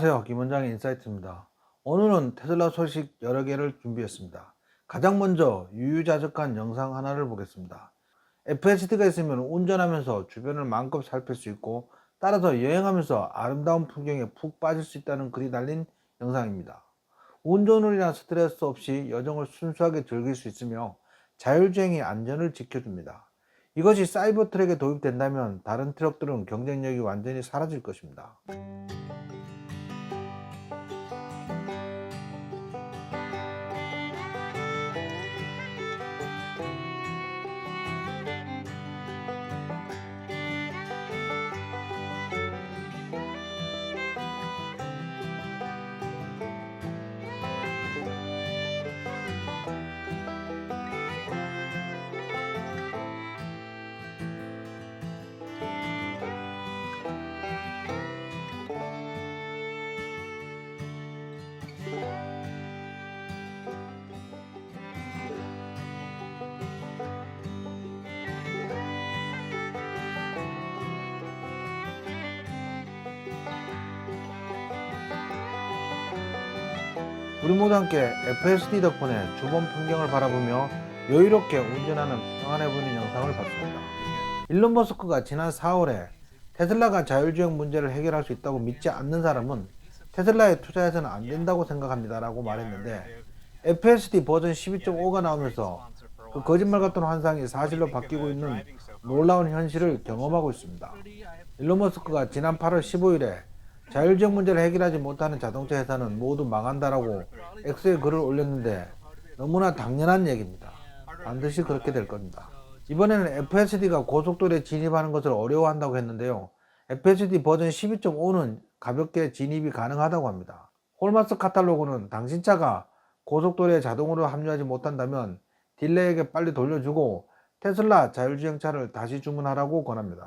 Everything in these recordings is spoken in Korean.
안녕하세요. 김원장의 인사이트입니다. 오늘은 테슬라 소식 여러 개를 준비했습니다. 가장 먼저 유유자적한 영상 하나를 보겠습니다. FSD가 있으면 운전하면서 주변을 마음껏 살필 수 있고 따라서 여행하면서 아름다운 풍경에 푹 빠질 수 있다는 글이 달린 영상입니다. 운전을 인한 스트레스 없이 여정을 순수하게 즐길 수 있으며 자율주행이 안전을 지켜줍니다. 이것이 사이버 트랙에 도입된다면 다른 트럭들은 경쟁력이 완전히 사라질 것입니다. 우리 모두 함께 FSD 덕분에 주변 풍경을 바라보며 여유롭게 운전하는 평안해 보이는 영상을 봤습니다. 일론 머스크가 지난 4월에 테슬라가 자율주행 문제를 해결할 수 있다고 믿지 않는 사람은 테슬라에 투자해서는 안 된다고 생각합니다 라고 말했는데 FSD 버전 12.5가 나오면서 그 거짓말 같은 환상이 사실로 바뀌고 있는 놀라운 현실을 경험하고 있습니다. 일론 머스크가 지난 8월 15일에 자율주행 문제를 해결하지 못하는 자동차 회사는 모두 망한다라고 X에 글을 올렸는데 너무나 당연한 얘기입니다. 반드시 그렇게 될 겁니다. 이번에는 FSD가 고속도로에 진입하는 것을 어려워한다고 했는데요. FSD 버전 12.5는 가볍게 진입이 가능하다고 합니다. 홀마스 카탈로그는 당신 차가 고속도로에 자동으로 합류하지 못한다면 딜러에게 빨리 돌려주고 테슬라 자율주행차를 다시 주문하라고 권합니다.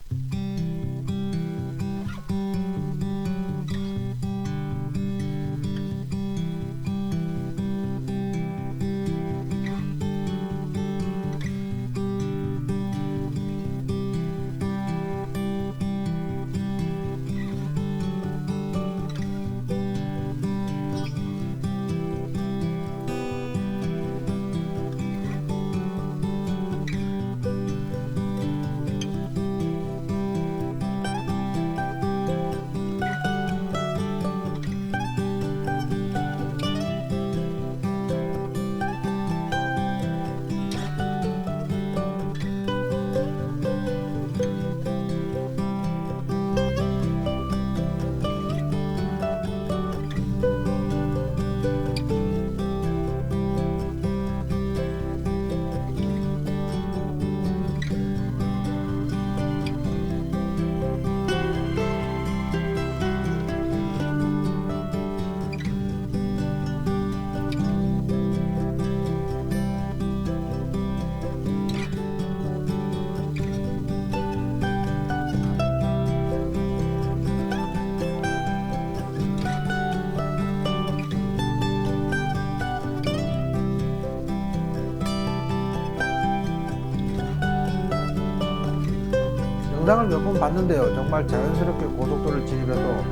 영상을 몇 번 봤는데요. 정말 자연스럽게 고속도로를 진입해도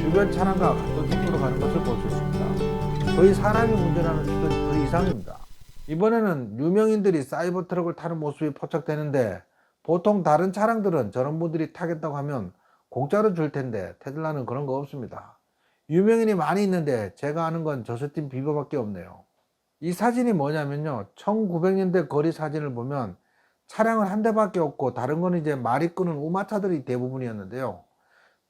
주변 차량과 같은 속도로 가는 것을 볼 수 있습니다. 거의 사람이 운전하는 수준 그 이상입니다. 이번에는 유명인들이 사이버 트럭을 타는 모습이 포착되는데 보통 다른 차량들은 저런 분들이 타겠다고 하면 공짜로 줄 텐데 테슬라는 그런 거 없습니다. 유명인이 많이 있는데 제가 아는 건 저스틴 비버밖에 없네요. 이 사진이 뭐냐면요. 1900년대 거리 사진을 보면 차량은 한 대밖에 없고 다른 건 이제 말이 끄는 우마차들이 대부분이었는데요.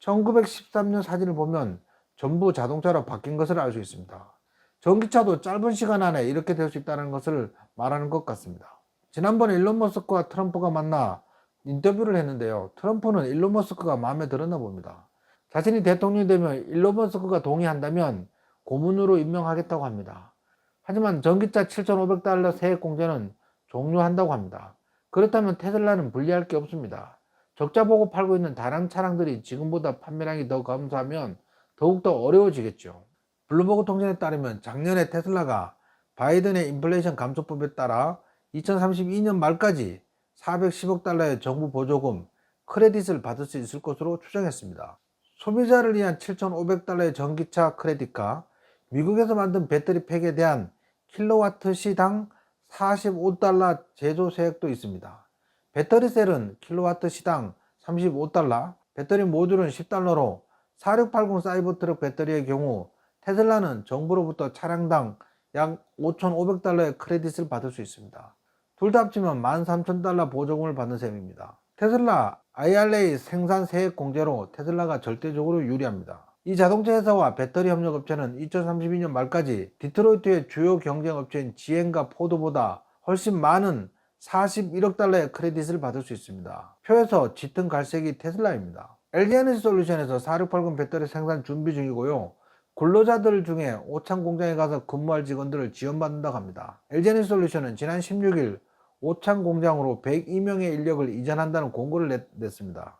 1913년 사진을 보면 전부 자동차로 바뀐 것을 알 수 있습니다. 전기차도 짧은 시간 안에 이렇게 될 수 있다는 것을 말하는 것 같습니다. 지난번에 일론 머스크와 트럼프가 만나 인터뷰를 했는데요. 트럼프는 일론 머스크가 마음에 들었나 봅니다. 자신이 대통령이 되면 일론 머스크가 동의한다면 고문으로 임명하겠다고 합니다. 하지만 전기차 7,500달러 세액 공제는 종료한다고 합니다. 그렇다면 테슬라는 불리할 게 없습니다. 적자 보고 팔고 있는 다른 차량들이 지금보다 판매량이 더 감소하면 더욱더 어려워지겠죠. 블룸버그 통신에 따르면 작년에 테슬라가 바이든의 인플레이션 감소법에 따라 2032년 말까지 410억 달러의 정부 보조금 크레딧을 받을 수 있을 것으로 추정했습니다. 소비자를 위한 7,500달러의 전기차 크레딧과 미국에서 만든 배터리 팩에 대한 킬로와트 시당 45달러 제조 세액도 있습니다. 배터리 셀은 킬로와트 시당 35달러, 배터리 모듈은 10달러로 4680 사이버 트럭 배터리의 경우 테슬라는 정부로부터 차량당 약 5,500달러의 크레딧을 받을 수 있습니다. 둘 다 합치면 13,000달러 보조금을 받는 셈입니다. 테슬라 IRA 생산 세액 공제로 테슬라가 절대적으로 유리합니다. 이 자동차 회사와 배터리 협력 업체는 2032년 말까지 디트로이트의 주요 경쟁 업체인 GM과 포드보다 훨씬 많은 41억 달러의 크레딧을 받을 수 있습니다. 표에서 짙은 갈색이 테슬라입니다. LG에너지 솔루션에서 4680 배터리 생산 준비 중이고요. 근로자들 중에 오창 공장에 가서 근무할 직원들을 지원받는다고 합니다. LG에너지 솔루션은 지난 16일 오창 공장으로 102명의 인력을 이전한다는 공고를 냈, 냈습니다.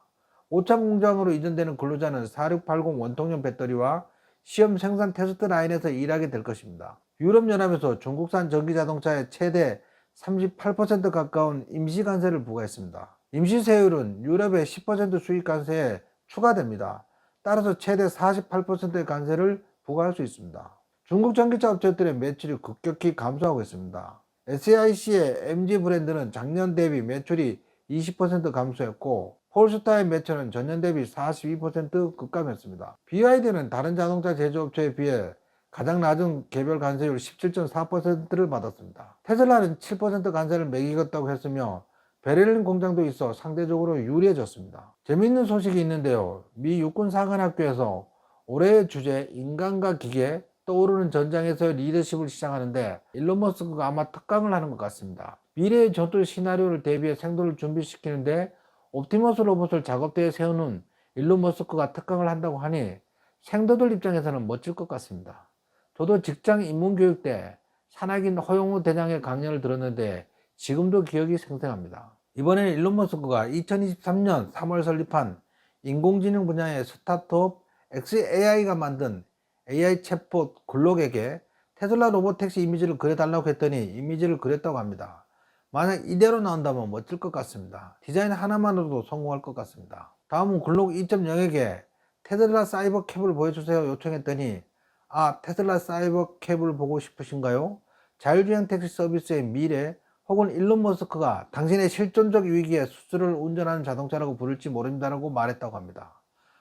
오창 공장으로 이전되는 근로자는 4680 원통형 배터리와 시험 생산 테스트 라인에서 일하게 될 것입니다. 유럽연합에서 중국산 전기자동차의 최대 38% 가까운 임시 관세를 부과했습니다. 임시 세율은 유럽의 10% 수입 관세에 추가됩니다. 따라서 최대 48%의 관세를 부과할 수 있습니다. 중국 전기차 업체들의 매출이 급격히 감소하고 있습니다. SAIC의 MG 브랜드는 작년 대비 매출이 20% 감소했고 폴스타의 매출은 전년 대비 42% 급감했습니다. BYD는 다른 자동차 제조업체에 비해 가장 낮은 개별 관세율 17.4%를 받았습니다. 테슬라는 7% 관세를 매기겠다고 했으며 베를린 공장도 있어 상대적으로 유리해졌습니다. 재미있는 소식이 있는데요. 미 육군 사관학교에서 올해의 주제 인간과 기계 떠오르는 전장에서 리더십을 시작하는데 일론 머스크가 아마 특강을 하는 것 같습니다. 미래의 전투 시나리오를 대비해 생도를 준비시키는데 옵티머스 로봇을 작업대에 세우는 일론 머스크가 특강을 한다고 하니 생도들 입장에서는 멋질 것 같습니다. 저도 직장 입문교육 때 산악인 허용우 대장의 강연을 들었는데 지금도 기억이 생생합니다. 이번에는 일론 머스크가 2023년 3월 설립한 인공지능 분야의 스타트업 XAI가 만든 AI 챗봇 글록에게 테슬라 로봇택시 이미지를 그려달라고 했더니 이미지를 그렸다고 합니다. 만약 이대로 나온다면 멋질 것 같습니다. 디자인 하나만으로도 성공할 것 같습니다. 다음은 글록 2.0에게 테슬라 사이버 캡을 보여주세요 요청했더니 아 테슬라 사이버 캡을 보고 싶으신가요? 자율주행 택시 서비스의 미래 혹은 일론 머스크가 당신의 실존적 위기에 수수를 운전하는 자동차라고 부를지 모른다고 말했다고 합니다.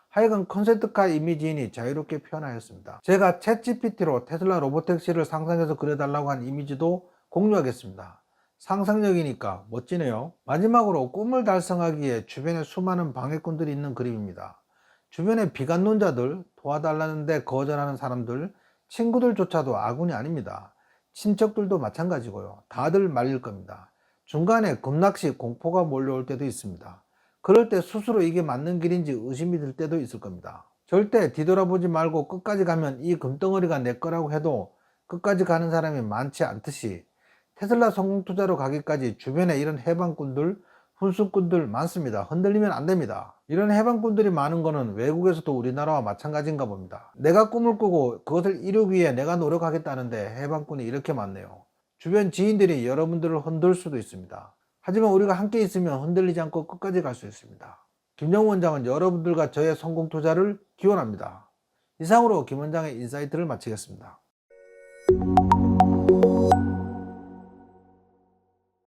하여간 컨셉트카 이미지이니 자유롭게 표현하였습니다. 제가 챗 GPT로 테슬라 로보택시를 상상해서 그려달라고 한 이미지도 공유하겠습니다. 상상력이니까 멋지네요. 마지막으로 꿈을 달성하기에 주변에 수많은 방해꾼들이 있는 그림입니다. 주변에 비관론자들, 도와달라는데 거절하는 사람들, 친구들조차도 아군이 아닙니다. 친척들도 마찬가지고요. 다들 말릴 겁니다. 중간에 급락시 공포가 몰려올 때도 있습니다. 그럴 때 스스로 이게 맞는 길인지 의심이 들 때도 있을 겁니다. 절대 뒤돌아보지 말고 끝까지 가면 이 금덩어리가 내 거라고 해도 끝까지 가는 사람이 많지 않듯이 테슬라 성공 투자로 가기까지 주변에 이런 해방꾼들, 훈수꾼들 많습니다. 흔들리면 안 됩니다. 이런 해방꾼들이 많은 거는 외국에서도 우리나라와 마찬가지인가 봅니다. 내가 꿈을 꾸고 그것을 이루기 위해 내가 노력하겠다는데 해방꾼이 이렇게 많네요. 주변 지인들이 여러분들을 흔들 수도 있습니다. 하지만 우리가 함께 있으면 흔들리지 않고 끝까지 갈 수 있습니다. 김정 원장은 여러분들과 저의 성공 투자를 기원합니다. 이상으로 김 원장의 인사이트를 마치겠습니다.